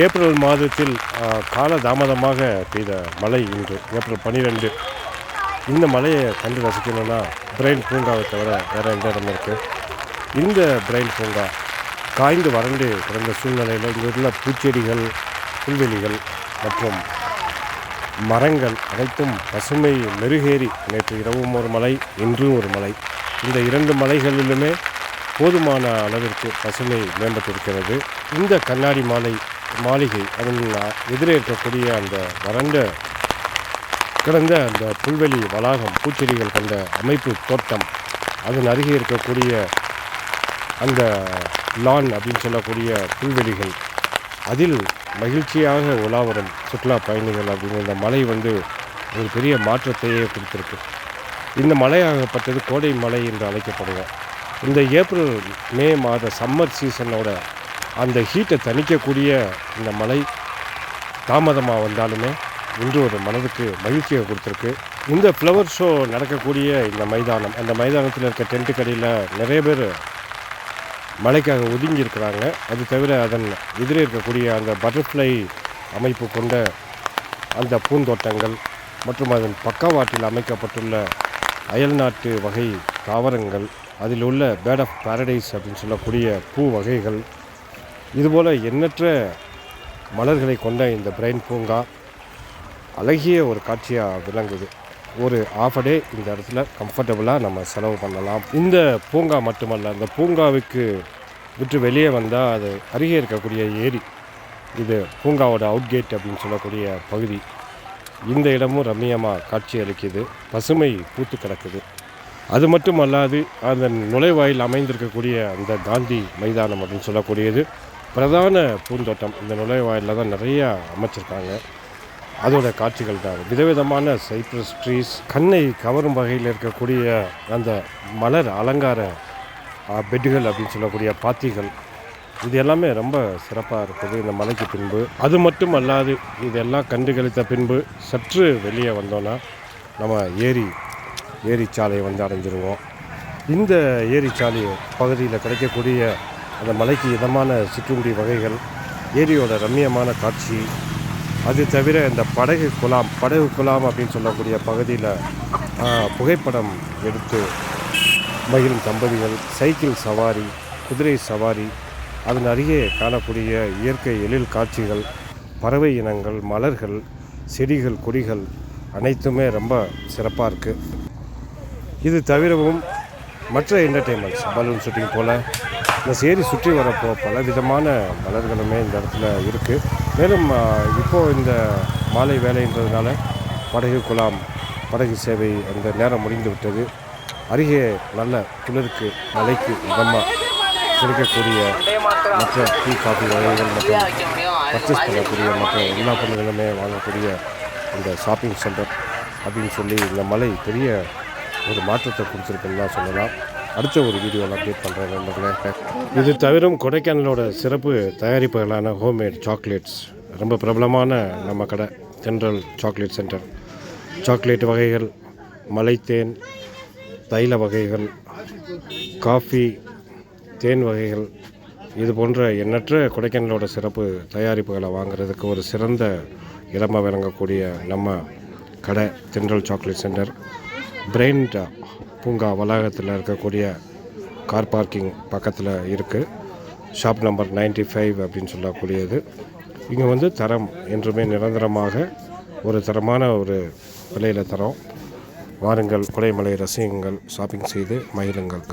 April மாதத்தில் கால தாமதமாக பெய்த மழை இன்று ஏப்ரல் பன்னிரெண்டு இந்த மலையை கண்டு ரசிக்கணும்னா பிரைன் பூங்காவை தவிர வேறு எந்த இடம் இருக்குது இந்த பிரெயின் பூங்கா காய்ந்து வறண்டு கிடந்த சூழ்நிலையில் இங்கே உள்ள பூச்செடிகள் புல்வெளிகள் மற்றும் மரங்கள் அனைத்தும் பசுமை மெருகேறி நேற்று இரவும் ஒரு மலை இன்றும் ஒரு மலை இந்த இரண்டு மலைகளிலுமே போதுமான அளவிற்கு பசுமை மேம்பட்டிருக்கிறது. இந்த கண்ணாடி மாலை மாளிகை அதன் எதிரே இருக்கக்கூடிய அந்த வறண்ட கிடந்த அந்த புல்வெளி வளாகம் பூச்செடிகள் கொண்ட அமைப்பு தோட்டம் அதன் அருகே இருக்கக்கூடிய அந்த லான் அப்படின்னு சொல்லக்கூடிய புல்வெளிகள். அதில் மகிழ்ச்சியாக உலாவரும் சுற்றுலா பயணிகள் அப்படிங்கிற இந்த மலை வந்து ஒரு பெரிய மாற்றத்தையே கொடுத்துருக்கு. இந்த மலையாகப்பட்டது கோடை மலை என்று அழைக்கப்படுவோம். இந்த ஏப்ரல் மே மாத சம்மர் சீசனோட அந்த ஹீட்டை தணிக்கக்கூடிய இந்த மலை தாமதமாக வந்தாலுமே இன்று ஒரு மனதுக்கு மகிழ்ச்சியை கொடுத்துருக்கு. இந்த ஃப்ளவர் ஷோ நடக்கக்கூடிய இந்த மைதானம் அந்த மைதானத்தில் இருக்க டென்ட்டு கடையில் நிறைய பேர் மலைக்காக ஒதுங்கி இருக்கிறாங்க அது தவிர அதன் எதிரே இருக்கக்கூடிய அந்த பட்டர்ஃப்ளை அமைப்பு கொண்ட அந்த பூந்தோட்டங்கள் மற்றும் அதன் பக்கவாட்டில் அமைக்கப்பட்டுள்ள அயல்நாட்டு வகை தாவரங்கள் அதில் உள்ள பேர்ட் ஆஃப் பாரடைஸ் அப்படின்னு சொல்லக்கூடிய பூ வகைகள் இதுபோல் எண்ணற்ற மலர்களை கொண்ட இந்த பிரைன் பூங்கா அழகிய ஒரு காட்சியாக விளங்குது. ஒரு ஆஃப் டே இந்த இடத்துல கம்ஃபர்டபுளாக நம்ம செலவு பண்ணலாம். இந்த பூங்கா மட்டுமல்ல இந்த பூங்காவுக்கு விட்டு வெளியே வந்தால் அது அருகே இருக்கக்கூடிய ஏரி. இது பூங்காவோட அவுட்கேட் அப்படின்னு சொல்லக்கூடிய பகுதி. இந்த இடமும் ரம்மியமாக காட்சி அளிக்குது. பசுமை பூத்து கிடக்குது. அது மட்டும் அல்லாது அந்த நுழைவாயில் அமைந்திருக்கக்கூடிய அந்த காந்தி மைதானம் அப்படின்னு சொல்லக்கூடியது. பிரதான பூந்தோட்டம். இந்த நுழைவாயிலில் தான் நிறையா அமைச்சிருக்காங்க. அதோட காட்சிகள் தான். விதவிதமான சைப்ரஸ் ட்ரீஸ் கண்ணை கவரும் வகையில் இருக்கக்கூடிய அந்த மலர் அலங்கார பெட்டுகள் அப்படின்னு சொல்லக்கூடிய பாத்திகள். இது எல்லாமே ரொம்ப சிறப்பாக இருக்குது இந்த மலைக்கு பின்பு. அது மட்டும் அல்லாது இதெல்லாம் கண்டுகளித்த பின்பு சற்று வெளியே வந்தோன்னா நம்ம ஏரி ஏரிச்சாலையை வந்து அடைஞ்சிருவோம். இந்த ஏரிச்சாலை பகுதியில் கிடைக்கக்கூடிய அந்த மலைக்கு இதமான சிற்றுண்டி வகைகள் ஏரியோட ரம்மியமான காட்சி. அது தவிர இந்த படகு குலாம் படகு குலாம் அப்படின்னு சொல்லக்கூடிய பகுதியில் புகைப்படம் எடுத்து மகிழும் தம்பதிகள் சைக்கிள் சவாரி குதிரை சவாரி அதன் அருகே காணக்கூடிய இயற்கை எழில் காட்சிகள் பறவை இனங்கள் மலர்கள் செடிகள் கொடிகள் அனைத்துமே ரொம்ப சிறப்பாக இருக்குது இது தவிரவும் மற்ற என்டர்டெயின்மெண்ட்ஸ் பலூன் ஷூட்டிங் போல் இந்த சேரி சுற்றி வரப்போ பல விதமான மலர்களுமே இந்த இடத்துல இருக்குது மேலும் இப்போது இந்த மாலை வேலைன்றதுனால படகு குலாம் படகு சேவை அந்த நேரம் முடிந்து விட்டது அருகே நல்ல குளிருக்கு மலைக்கு இதமாக கிடைக்கக்கூடிய மற்ற டீ காஃபி வகைகள் மற்றும் பர்ச்சேஸ் பண்ணக்கூடிய மற்ற எல்லா பொருள்களுமே வாங்கக்கூடிய இந்த ஷாப்பிங் சென்டர் அப்படின்னு சொல்லி இந்த மலை பெரிய ஒரு மாற்றத்தை கொடுத்துருக்குன்னு தான் சொல்லலாம். அடுத்த ஒரு வீடியோவில் அப்டேட் பண்ணுறேன் நண்பர்களே. இது தவிரும் கொடைக்கானலோட சிறப்பு தயாரிப்புகளான ஹோம்மேட் சாக்லேட்ஸ் ரொம்ப பிரபலமான நம்ம கடை தென்றல் சாக்லேட் சென்டர் சாக்லேட் வகைகள் மலைத்தேன் தைல வகைகள் காஃபி தேன் வகைகள் இது போன்ற எண்ணற்ற கொடைக்கானலோட சிறப்பு தயாரிப்புகளை வாங்குறதுக்கு ஒரு சிறந்த இடமாக விளங்கக்கூடிய நம்ம கடை தென்றல் சாக்லேட் சென்டர் பிரெயின் பூங்கா வளாகத்தில் இருக்கக்கூடிய கார் பார்க்கிங் பக்கத்தில் இருக்குது ஷாப் நம்பர் 95 ஃபைவ் அப்படின்னு சொல்லக்கூடியது. இங்கே வந்து தரம் என்றுமே நிரந்தரமாக ஒரு தரமான ஒரு விலையில் தரோம். வாருங்கள் குடைமலை ரசிகங்கள் ஷாப்பிங் செய்து மகிழுங்கள்.